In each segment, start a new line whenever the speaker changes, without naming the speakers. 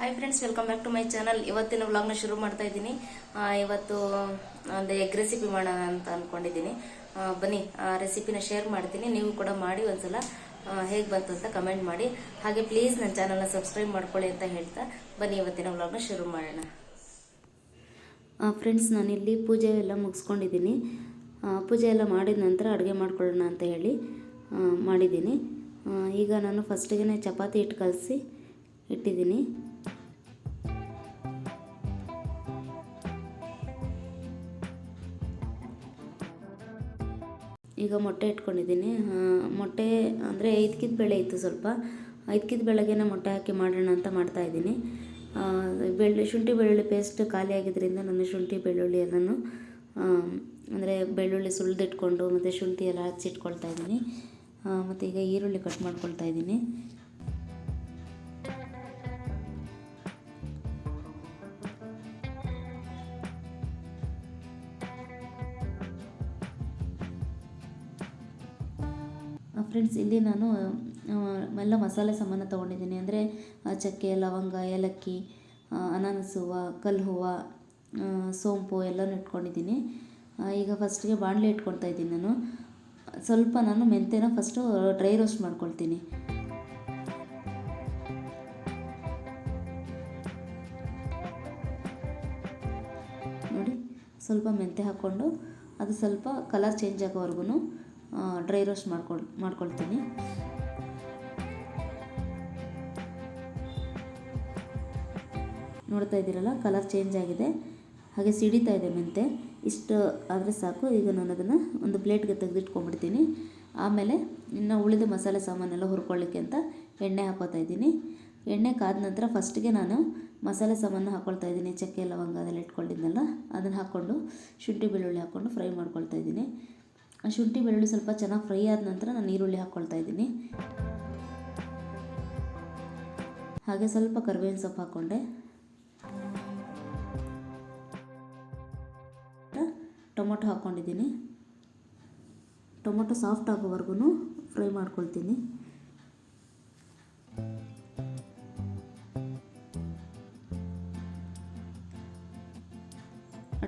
Hi friends welcome back to my channel ಇವತ್ತಿನ ವ್ಲಾಗ್ನ ಶುರು ಮಾಡ್ತಾ ಇದ್ದೀನಿ. ಇವತ್ತು ಒಂದು ಎಗ್ ರೆಸಿಪಿ ಮಾಡೋಣ ಅಂತ ಅಂದ್ಕೊಂಡಿದ್ದೀನಿ ಬನ್ನಿ, ಆ ರೆಸಿಪಿನ ಶೇರ್ ಮಾಡ್ತೀನಿ. ನೀವು ಕೂಡ ಮಾಡಿ ಒಂದ್ಸಲ ಹೇಗೆ ಬಂತು ಅಂತ ಕಮೆಂಟ್ ಮಾಡಿ. ಹಾಗೆ ಪ್ಲೀಸ್ ನನ್ನ ಚಾನಲ್ನ ಸಬ್ಸ್ಕ್ರೈಬ್ ಮಾಡ್ಕೊಳ್ಳಿ ಅಂತ ಹೇಳ್ತಾ ಬನ್ನಿ ಇವತ್ತಿನ ವ್ಲಾಗ್ನ ಶುರು ಮಾಡೋಣ. ಫ್ರೆಂಡ್ಸ್ ನಾನಿಲ್ಲಿ ಪೂಜೆ ಎಲ್ಲ ಮುಗಿಸ್ಕೊಂಡಿದ್ದೀನಿ. ಪೂಜೆ ಎಲ್ಲ ಮಾಡಿದ ನಂತರ ಅಡುಗೆ ಮಾಡ್ಕೊಳ್ಳೋಣ ಅಂತ ಹೇಳಿ ಮಾಡಿದ್ದೀನಿ. ಈಗ ನಾನು ಫಸ್ಟಿಗೆ ಚಪಾತಿ ಹಿಟ್ಟು ಕಲಸಿ ಇಟ್ಟಿದ್ದೀನಿ. ಈಗ ಮೊಟ್ಟೆ ಇಟ್ಕೊಂಡಿದ್ದೀನಿ. ಮೊಟ್ಟೆ ಅಂದರೆ ಐದ್ಕಿದ ಬೆಳೆ ಇತ್ತು ಸ್ವಲ್ಪ. ಐದ್ಕಿದ ಬೆಳಗ್ಗೆನೇ ಮೊಟ್ಟೆ ಹಾಕಿ ಮಾಡೋಣ ಅಂತ ಮಾಡ್ತಾ ಆ, ಬೆಳ್ಳಿ ಶುಂಠಿ ಬೆಳ್ಳುಳ್ಳಿ ಪೇಸ್ಟ್ ಖಾಲಿ ಆಗಿದ್ದರಿಂದ ನಾನು ಶುಂಠಿ ಬೆಳ್ಳುಳ್ಳಿ ಎಲ್ಲನೂ ಅಂದರೆ ಬೆಳ್ಳುಳ್ಳಿ ಸುಲಿದಿಟ್ಕೊಂಡು ಮತ್ತು ಶುಂಠಿ ಎಲ್ಲ ಹಚ್ಚಿಟ್ಕೊಳ್ತಾ ಇದ್ದೀನಿ. ಮತ್ತು ಈಗ ಈರುಳ್ಳಿ ಕಟ್ ಮಾಡ್ಕೊಳ್ತಾ ಇದ್ದೀನಿ. ಫ್ರೆಂಡ್ಸ್ ಇಲ್ಲಿ ನಾನು ಎಲ್ಲ ಮಸಾಲೆ ಸಾಮಾನು ತೊಗೊಂಡಿದ್ದೀನಿ. ಅಂದರೆ ಚಕ್ಕೆ, ಲವಂಗ, ಏಲಕ್ಕಿ ಅನಾನಸ್ ಹೂವು, ಕಲ್ಲು ಹೂವು ಸೋಂಪು ಎಲ್ಲನೂ ಇಟ್ಕೊಂಡಿದ್ದೀನಿ. ಈಗ ಫಸ್ಟಿಗೆ ಬಾಣಲೆ ಇಟ್ಕೊಳ್ತಾ ಇದ್ದೀನಿ ನಾನು. ಸ್ವಲ್ಪ ನಾನು ಮೆಂತ್ಯನ ಫಸ್ಟು ಡ್ರೈ ರೋಸ್ಟ್ ಮಾಡ್ಕೊಳ್ತೀನಿ. ನೋಡಿ, ಸ್ವಲ್ಪ ಮೆಂತ್ಯ ಹಾಕ್ಕೊಂಡು, ಅದು ಸ್ವಲ್ಪ ಕಲರ್ ಚೇಂಜ್ ಆಗೋವರೆಗೂ ಡ್ರೈ ರೋಸ್ಟ್ ಮಾಡ್ಕೊಳ್, ಮಾಡ್ಕೊಳ್ತೀನಿ. ನೋಡ್ತಾ ಇದ್ದೀರಲ್ಲ ಕಲರ್ ಚೇಂಜ್ ಆಗಿದೆ. ಹಾಗೆ ಸಿಡಿತಾ ಇದೆ ಮೆಂತೆ. ಇಷ್ಟು ಆದರೆ ಸಾಕು. ಈಗ ನಾನು ಅದನ್ನು ಒಂದು ಪ್ಲೇಟ್ಗೆ ತೆಗೆದಿಟ್ಕೊಂಡ್ಬಿಡ್ತೀನಿ. ಆಮೇಲೆ ಇನ್ನು ಉಳಿದ ಮಸಾಲೆ ಸಾಮಾನೆಲ್ಲ ಹುರ್ಕೊಳ್ಳಿಕ್ಕೆ ಅಂತ ಎಣ್ಣೆ ಹಾಕೋತಾ ಇದ್ದೀನಿ. ಎಣ್ಣೆ ಕಾದ ನಂತರ ಫಸ್ಟಿಗೆ ನಾನು ಮಸಾಲೆ ಸಾಮಾನು ಹಾಕ್ಕೊಳ್ತಾ ಇದ್ದೀನಿ. ಚಕ್ಕೆ ಲವಂಗ ಅದೆಲ್ಲ ಇಟ್ಕೊಂಡಿದ್ನಲ್ಲ, ಅದನ್ನು ಹಾಕ್ಕೊಂಡು ಶುಂಠಿ ಬೆಳ್ಳುಳ್ಳಿ ಹಾಕ್ಕೊಂಡು ಫ್ರೈ ಮಾಡ್ಕೊಳ್ತಾ ಇದ್ದೀನಿ. ಶುಂಠಿ ಬೆಳ್ಳುಳ್ಳಿ ಸ್ವಲ್ಪ ಚೆನ್ನಾಗಿ ಫ್ರೈ ಆದ ನಂತರ ನಾನು ಈರುಳ್ಳಿ ಹಾಕ್ಕೊಳ್ತಾ ಇದ್ದೀನಿ. ಹಾಗೆ ಸ್ವಲ್ಪ ಕರಿಬೇವಿನ ಸೊಪ್ಪು ಹಾಕ್ಕೊಂಡೆ ಟೊಮೊಟೊ ಹಾಕ್ಕೊಂಡಿದ್ದೀನಿ ಟೊಮೊಟೊ ಸಾಫ್ಟ್ ಆಗೋವರೆಗೂ ಫ್ರೈ ಮಾಡ್ಕೊಳ್ತೀನಿ.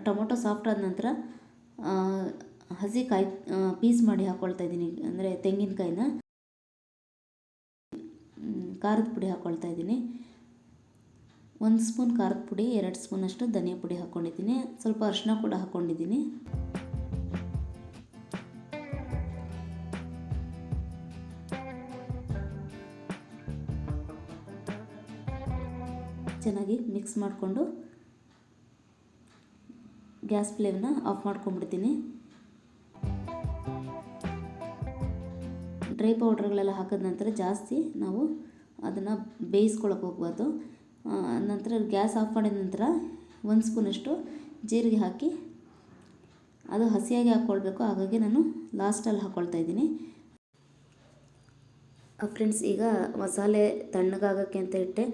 ಟೊಮೊಟೊ ಸಾಫ್ಟ್ ಆದ ನಂತರ ಆ, ಹಸಿ ಕಾಯಿ ಪೀಸ್ ಮಾಡಿ ಹಾಕ್ಕೊಳ್ತಾ ಇದ್ದೀನಿ. ಅಂದರೆ ತೆಂಗಿನಕಾಯಿನ. ಖಾರದ ಪುಡಿ ಹಾಕ್ಕೊಳ್ತಾ ಇದ್ದೀನಿ. ಒಂದು ಸ್ಪೂನ್ ಖಾರದ ಪುಡಿ ಎರಡು ಸ್ಪೂನಷ್ಟು ಧನಿಯಾ ಪುಡಿ ಹಾಕ್ಕೊಂಡಿದ್ದೀನಿ ಸ್ವಲ್ಪ ಅರಿಶಿನ ಕೂಡ ಹಾಕ್ಕೊಂಡಿದ್ದೀನಿ ಚೆನ್ನಾಗಿ ಮಿಕ್ಸ್ ಮಾಡಿಕೊಂಡು ಗ್ಯಾಸ್ ಫ್ಲೇಮ್ನ ಆಫ್ ಮಾಡ್ಕೊಂಬಿಡ್ತೀನಿ ಡ್ರೈ ಪೌಡ್ರ್ಗಳೆಲ್ಲ ಹಾಕಿದ ನಂತರ ಜಾಸ್ತಿ ನಾವು ಅದನ್ನು ಬೇಯಿಸ್ಕೊಳಕ್ಕೆ ಹೋಗ್ಬಾರ್ದು. ನಂತರ ಗ್ಯಾಸ್ ಆಫ್ ಮಾಡಿದ ನಂತರ ಒಂದು ಸ್ಪೂನಷ್ಟು ಜೀರಿಗೆ ಹಾಕಿ ಅದು ಹಸಿಯಾಗಿ ಹಾಕ್ಕೊಳ್ಬೇಕು ಹಾಗಾಗಿ ನಾನು ಲಾಸ್ಟಲ್ಲಿ ಹಾಕ್ಕೊಳ್ತಾ ಇದ್ದೀನಿ. ಫ್ರೆಂಡ್ಸ್, ಈಗ ಮಸಾಲೆ ತಣ್ಣಗಾಗೋಕ್ಕೆ ಅಂತ ಇಟ್ಟೆ.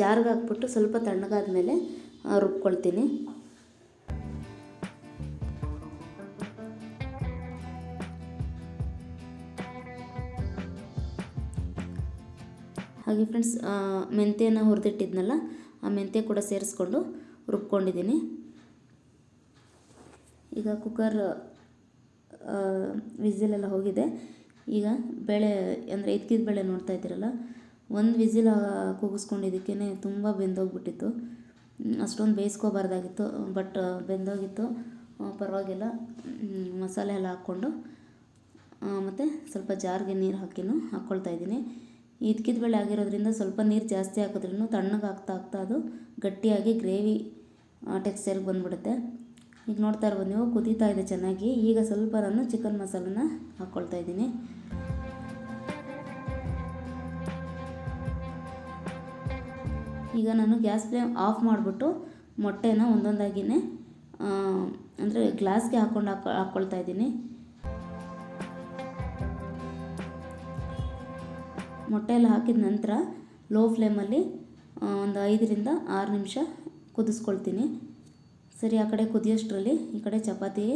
ಜಾರ್ಗೆ ಹಾಕ್ಬಿಟ್ಟು ಸ್ವಲ್ಪ ತಣ್ಣಗಾದ ಮೇಲೆ ರುಬ್ಕೊಳ್ತೀನಿ. ಹಾಗೆ ಫ್ರೆಂಡ್ಸ್ ಮೆಂತ್ಯನ ಹುರಿದಿಟ್ಟಿದ್ನಲ್ಲ, ಆ ಮೆಂತ್ಯ ಕೂಡ ಸೇರಿಸ್ಕೊಂಡು ರುಬ್ಕೊಂಡಿದ್ದೀನಿ. ಈಗ ಕುಕ್ಕರ್ ವಿಝಿಲೆಲ್ಲ ಹೋಗಿದೆ. ಈಗ ಬೇಳೆ, ಅಂದರೆ ಇದ್ಕಿದ ಬೇಳೆ ನೋಡ್ತಾ ಇದ್ದೀರಲ್ಲ, ಒಂದು ವಿಝಿಲ್ ಕೂಗಿಸ್ಕೊಂಡಿದ್ದಕ್ಕೇ ತುಂಬ ಬೆಂದೋಗ್ಬಿಟ್ಟಿತ್ತು. ಅಷ್ಟೊಂದು ಬೇಯಿಸ್ಕೋಬಾರ್ದಾಗಿತ್ತು, ಬಟ್ ಬೆಂದೋಗಿತ್ತು. ಪರವಾಗಿಲ್ಲ. ಮಸಾಲೆ ಎಲ್ಲ ಹಾಕ್ಕೊಂಡು ಮತ್ತು ಸ್ವಲ್ಪ ಜಾರಿಗೆ ನೀರು ಹಾಕಿನೂ ಹಾಕ್ಕೊಳ್ತಾ ಇದ್ದೀನಿ. ಇದ್ಕಿದ ಬೆಳೆ ಆಗಿರೋದ್ರಿಂದ ಸ್ವಲ್ಪ ನೀರು ಜಾಸ್ತಿ ಹಾಕಿದ್ರೂ ತಣ್ಣಗೆ ಆಗ್ತಾ ಆಗ್ತಾ ಅದು ಗಟ್ಟಿಯಾಗಿ ಗ್ರೇವಿ ಟೆಕ್ಸ್ಚರ್ಗೆ ಬಂದುಬಿಡುತ್ತೆ. ಈಗ ನೋಡ್ತಾ ಇರ್ಬೋದು ನೀವು, ಕುದೀತಾ ಇದೆ ಚೆನ್ನಾಗಿ. ಈಗ ಸ್ವಲ್ಪ ನಾನು ಚಿಕನ್ ಮಸಾಲನ ಹಾಕ್ಕೊಳ್ತಾ ಇದ್ದೀನಿ. ಈಗ ನಾನು ಗ್ಯಾಸ್ ಫ್ಲೇಮ್ ಆಫ್ ಮಾಡಿಬಿಟ್ಟು ಮೊಟ್ಟೆನ ಒಂದೊಂದಾಗಿಯೇ ಅಂದರೆ ಗ್ಲಾಸ್ಗೆ ಹಾಕ್ಕೊಂಡು ಹಾಕೊ ಹಾಕ್ಕೊಳ್ತಾ ಇದ್ದೀನಿ. ಮೊಟ್ಟೆ ಎಲ್ಲ ಹಾಕಿದ ನಂತರ ಲೋ ಫ್ಲೇಮಲ್ಲಿ ಒಂದು ಐದರಿಂದ ಆರು ನಿಮಿಷ ಕುದಿಸ್ಕೊಳ್ತೀನಿ. ಸರಿ, ಆ ಕಡೆ ಕುದಿಯೋಷ್ಟರಲ್ಲಿ ಈ ಕಡೆ ಚಪಾತಿ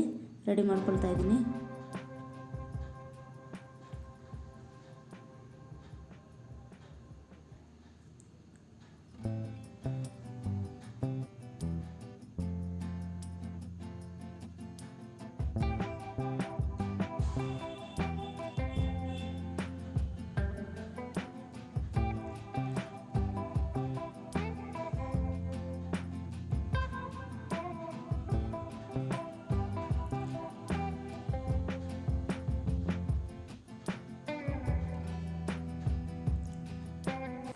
ರೆಡಿ ಮಾಡ್ಕೊಳ್ತಾ ಇದ್ದೀನಿ.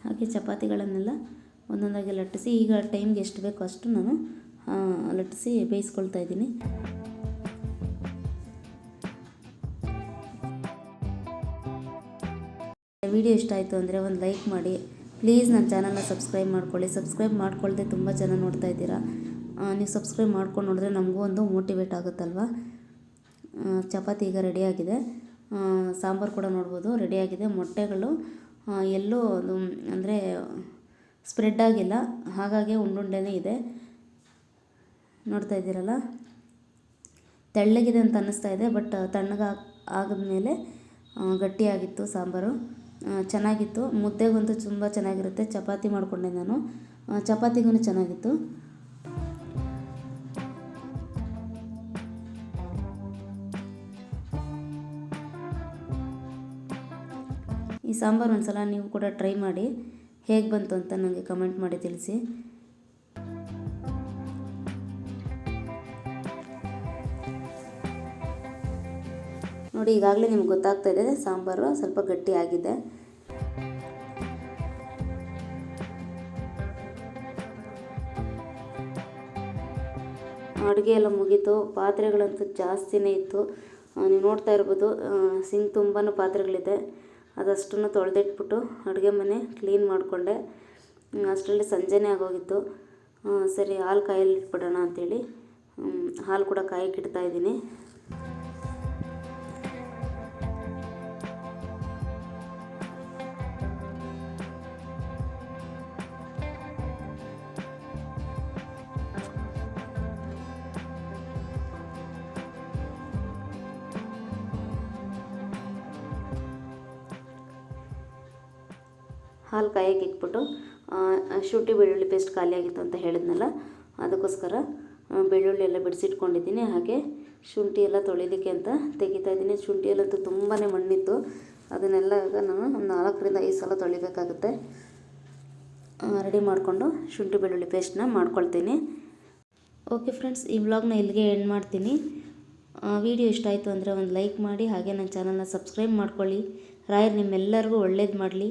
ಹಾಗೆ ಚಪಾತಿಗಳನ್ನೆಲ್ಲ ಒಂದೊಂದಾಗಿ ಲಟ್ಟಿಸಿ, ಈಗ ಟೈಮ್ಗೆ ಎಷ್ಟು ಬೇಕೋ ಅಷ್ಟು ನಾನು ಲಟ್ಟಿಸಿ ಬೇಯಿಸ್ಕೊಳ್ತಾ ಇದ್ದೀನಿ. ವಿಡಿಯೋ ಇಷ್ಟ ಆಯಿತು ಅಂದರೆ ಒಂದು ಲೈಕ್ ಮಾಡಿ. ಪ್ಲೀಸ್ ನನ್ನ ಚಾನಲ್ನ ಸಬ್ಸ್ಕ್ರೈಬ್ ಮಾಡ್ಕೊಳ್ಳಿ. ಸಬ್ಸ್ಕ್ರೈಬ್ ಮಾಡ್ಕೊಳ್ಳದೆ ತುಂಬ ಜನ ನೋಡ್ತಾ ಇದ್ದೀರಾ. ನೀವು ಸಬ್ಸ್ಕ್ರೈಬ್ ಮಾಡ್ಕೊಂಡು ನೋಡಿದ್ರೆ ನಮಗೂ ಒಂದು ಮೋಟಿವೇಟ್ ಆಗುತ್ತಲ್ವ? ಚಪಾತಿ ಈಗ ರೆಡಿಯಾಗಿದೆ ಸಾಂಬಾರು ಕೂಡ ನೋಡ್ಬೋದು. ರೆಡಿಯಾಗಿದೆ ಮೊಟ್ಟೆಗಳು ಎಲ್ಲೂ ಅದು, ಅಂದರೆ ಸ್ಪ್ರೆಡ್ ಆಗಿಲ್ಲ. ಹಾಗಾಗಿ ಉಂಡುಂಡೆನೇ ಇದೆ. ನೋಡ್ತಾ ಇದ್ದೀರಲ್ಲ? ತೆಳ್ಳಗಿದೆ ಅಂತ ಅನ್ನಿಸ್ತಾ ಇದೆ, ಬಟ್ ತಣ್ಣಗೆ ಆದಮೇಲೆ ಗಟ್ಟಿಯಾಗಿತ್ತು ಸಾಂಬಾರು. ಚೆನ್ನಾಗಿತ್ತು. ಮುದ್ದೆಗಂತೂ ತುಂಬ ಚೆನ್ನಾಗಿರುತ್ತೆ. ಚಪಾತಿ ಮಾಡಿಕೊಂಡೆ ನಾನು. ಚಪಾತಿಗೂ ಚೆನ್ನಾಗಿತ್ತು. ಈ ಒಂದು ಸಲ ನೀವು ಕೂಡ ಟ್ರೈ ಮಾಡಿ. ಹೇಗೆ ಬಂತು ಅಂತ ನನಗೆ ಕಮೆಂಟ್ ಮಾಡಿ ತಿಳಿಸಿ. ನೋಡಿ, ಈಗಾಗಲೇ ನಿಮ್ಗೆ ಗೊತ್ತಾಗ್ತಾ ಇದೆ, ಸಾಂಬಾರು ಸ್ವಲ್ಪ ಗಟ್ಟಿಯಾಗಿದೆ ಅಡುಗೆ ಎಲ್ಲ ಮುಗೀತು, ಪಾತ್ರೆಗಳಂತೂ ಜಾಸ್ತಿನೇ ಇತ್ತು. ನೀವು ನೋಡ್ತಾ ಇರ್ಬೋದು ಸಿಂಗ್ ತುಂಬಾ ಪಾತ್ರೆಗಳಿದೆ. ಅದಷ್ಟನ್ನು ತೊಳೆದಿಟ್ಬಿಟ್ಟು ಅಡುಗೆ ಮನೆ ಕ್ಲೀನ್ ಮಾಡಿಕೊಂಡೆ. ಅಷ್ಟರಲ್ಲಿ ಸಂಜೆನೇ ಆಗೋಗಿತ್ತು. ಸರಿ, ಹಾಲು ಕಾಯಲಿಟ್ಬಿಡೋಣ ಅಂಥೇಳಿ ಹಾಲು ಕೂಡ ಕಾಯಕ್ಕೆ ಹಾಲು ಕಾಯಕ್ಕೆ ಇಟ್ಬಿಟ್ಟು ಶುಂಠಿ, ಬೆಳ್ಳುಳ್ಳಿ ಪೇಸ್ಟ್ ಖಾಲಿಯಾಗಿತ್ತು ಅಂತ ಹೇಳಿದ್ನಲ್ಲ, ಅದಕ್ಕೋಸ್ಕರ ಬೆಳ್ಳುಳ್ಳಿ ಎಲ್ಲ ಬಿಡಿಸಿಟ್ಕೊಂಡಿದ್ದೀನಿ. ಹಾಗೆ ಶುಂಠಿ ಎಲ್ಲ ತೊಳಿಲಿಕ್ಕೆ ಅಂತ ತೆಗಿತಾ ಇದ್ದೀನಿ. ಶುಂಠಿ ಎಲ್ಲಂತೂ ತುಂಬಾ ಮಣ್ಣಿತ್ತು. ಅದನ್ನೆಲ್ಲ ಈಗ ನಾನು ಒಂದು ನಾಲ್ಕರಿಂದ ಐದು ಸಲ ತೊಳಿಬೇಕಾಗುತ್ತೆ. ರೆಡಿ ಮಾಡಿಕೊಂಡು ಶುಂಠಿ, ಬೆಳ್ಳುಳ್ಳಿ ಪೇಸ್ಟ್ನ ಮಾಡ್ಕೊಳ್ತೀನಿ. ಓಕೆ ಫ್ರೆಂಡ್ಸ್, ಈ ವ್ಲಾಗ್ನ ಇಲ್ಲಿಗೆ ಎಂಡ್ ಮಾಡ್ತೀನಿ. ವಿಡಿಯೋ ಇಷ್ಟ ಆಯಿತು ಅಂದರೆ ಒಂದು ಲೈಕ್ ಮಾಡಿ, ಹಾಗೆ ನನ್ನ ಚಾನಲ್ನ ಸಬ್ಸ್ಕ್ರೈಬ್ ಮಾಡ್ಕೊಳ್ಳಿ. ರಾಯರ್, ನಿಮ್ಮೆಲ್ಲರಿಗೂ ಒಳ್ಳೇದು ಮಾಡಲಿ.